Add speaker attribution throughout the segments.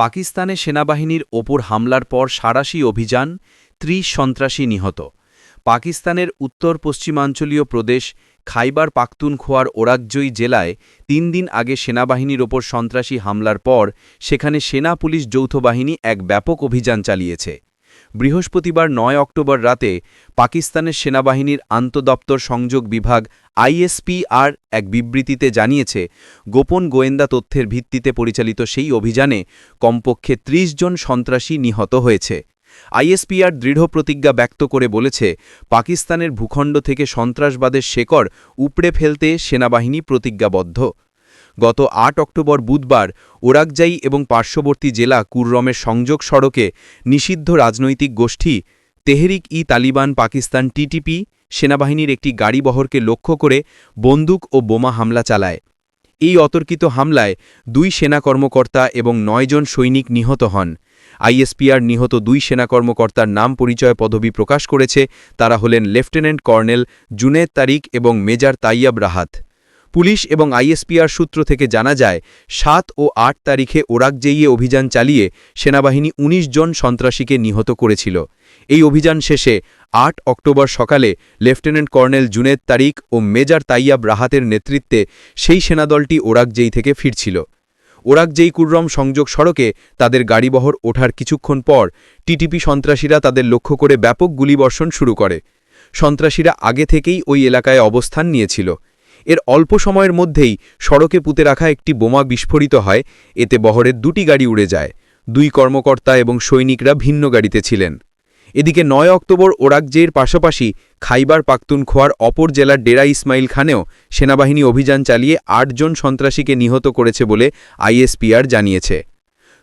Speaker 1: পাকিস্তানে সেনাবাহিনীর ওপর হামলার পর সারাশি অভিযান, ত্রিশ সন্ত্রাসী নিহত। পাকিস্তানের উত্তর পশ্চিমাঞ্চলীয় প্রদেশ খাইবার পাখতুনখোয়ার ওরাকজয়ী জেলায় তিন দিন আগে সেনাবাহিনীর ওপর সন্ত্রাসী হামলার পর সেখানে সেনা পুলিশ যৌথ বাহিনী এক ব্যাপক অভিযান চালিয়েছে। বৃহস্পতিবার নয় অক্টোবর রাতে পাকিস্তানের সেনাবাহিনীর আন্তদপ্তর সংযোগ বিভাগ আইএসপিআর এক বিবৃতিতে জানিয়েছে, গোপন গোয়েন্দা তথ্যের ভিত্তিতে পরিচালিত সেই অভিযানে কমপক্ষে ৩০ জন সন্ত্রাসী নিহত হয়েছে। আইএসপিআর দৃঢ় প্রতিজ্ঞা ব্যক্ত করে বলেছে, পাকিস্তানের ভূখণ্ড থেকে সন্ত্রাসবাদের শেকড় উপড়ে ফেলতে সেনাবাহিনী প্রতিজ্ঞাবদ্ধ। গত আট অক্টোবর বুধবার ওরাকজাই এবং পার্শ্ববর্তী জেলা কুররমের সংযোগ সড়কে নিষিদ্ধ রাজনৈতিক গোষ্ঠী তেহরিক ই তালিবান পাকিস্তান টিটিপি সেনাবাহিনীর একটি গাড়িবহরকে লক্ষ্য করে বন্দুক ও বোমা হামলা চালায়। এই অতর্কিত হামলায় দুই সেনা কর্মকর্তা এবং নয়জন সৈনিক নিহত হন। আইএসপিআর নিহত দুই সেনা কর্মকর্তার নাম পরিচয় পদবি প্রকাশ করেছে। তারা হলেন লেফটেন্যান্ট কর্নেল জুনেদ তারিক এবং মেজর তাইয়াব রাহাত। পুলিশ এবং আইএসপিআর সূত্র থেকে জানা যায়, সাত ও আট তারিখে ওরাকজেইয়ে অভিযান চালিয়ে সেনাবাহিনী ১৯ জন সন্ত্রাসীকে নিহত করেছিল। এই অভিযান শেষে আট অক্টোবর সকালে লেফটেন্যান্ট কর্নেল জুনেদ তারিক ও মেজর তাইয়াব রাহাতের নেতৃত্বে সেই সেনাদলটি ওরাকজেই থেকে ফিরছিল। ওরাকজেই কুররম সংযোগ সড়কে তাদের গাড়িবহর ওঠার কিছুক্ষণ পর টিটিপি সন্ত্রাসীরা তাদের লক্ষ্য করে ব্যাপক গুলিবর্ষণ শুরু করে। সন্ত্রাসীরা আগে থেকেই ওই এলাকায় অবস্থান নিয়েছিল। এর অল্প সময়ের মধ্যেই সড়কে পুঁতে রাখা একটি বোমা বিস্ফোরিত হয়, এতে বহরের দুটি গাড়ি উড়ে যায়। দুই কর্মকর্তা এবং সৈনিকরা ভিন্ন গাড়িতে ছিলেন। এদিকে নয় অক্টোবর ওরাকজের পাশাপাশি খাইবার পাখতুনখোয়ার অপর জেলার ডেরা ইসমাইল খানেও সেনাবাহিনী অভিযান চালিয়ে আটজন সন্ত্রাসীকে নিহত করেছে বলে আইএসপিআর জানিয়েছে।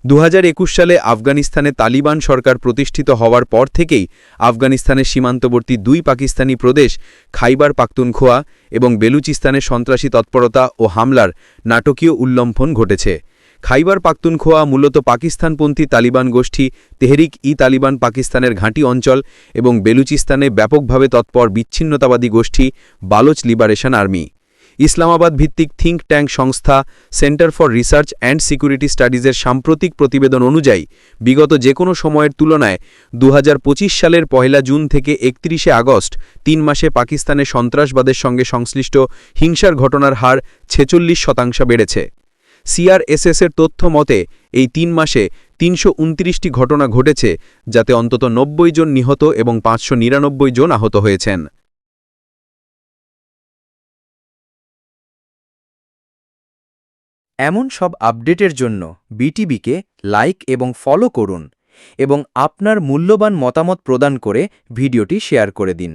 Speaker 1: দু হাজার একুশ সালে আফগানিস্তানে তালিবান সরকার প্রতিষ্ঠিত হওয়ার পর থেকেই আফগানিস্তানের সীমান্তবর্তী দুই পাকিস্তানি প্রদেশ খাইবার পাখতুনখোয়া এবং বেলুচিস্তানের সন্ত্রাসী তৎপরতা ও হামলার নাটকীয় উল্লম্ফন ঘটেছে। খাইবার পাখতুনখোয়া মূলত পাকিস্তানপন্থী তালিবান গোষ্ঠী তেহরিক ই তালিবান পাকিস্তানের ঘাঁটি অঞ্চল এবং বেলুচিস্তানে ব্যাপকভাবে তৎপর বিচ্ছিন্নতাবাদী গোষ্ঠী বালোচ লিবারেশন আর্মি। ইসলামাবাদ ভিত্তিক থিঙ্ক ট্যাঙ্ক সংস্থা centre for research and security স্টাডিজের সাম্প্রতিক প্রতিবেদন অনুযায়ী, বিগত যে কোনো সময়ের তুলনায় দু হাজার পঁচিশ সালের পহেলা জুন থেকে একত্রিশে আগস্ট, তিন মাসে পাকিস্তানের সন্ত্রাসবাদের সঙ্গে সংশ্লিষ্ট হিংসার ঘটনার হার ছেচল্লিশ শতাংশ বেড়েছে। সিআরএসএসের তথ্য মতে, এই তিন মাসে তিনশো উনত্রিশটি ঘটনা ঘটেছে, যাতে অন্তত নব্বই জন নিহত এবং পাঁচশো নিরানব্বই জন আহত হয়েছেন।
Speaker 2: এমন সব আপডেটের জন্য বিটিবিকে লাইক এবং ফলো করুন এবং আপনার মূল্যবান মতামত প্রদান করে ভিডিওটি শেয়ার করে দিন।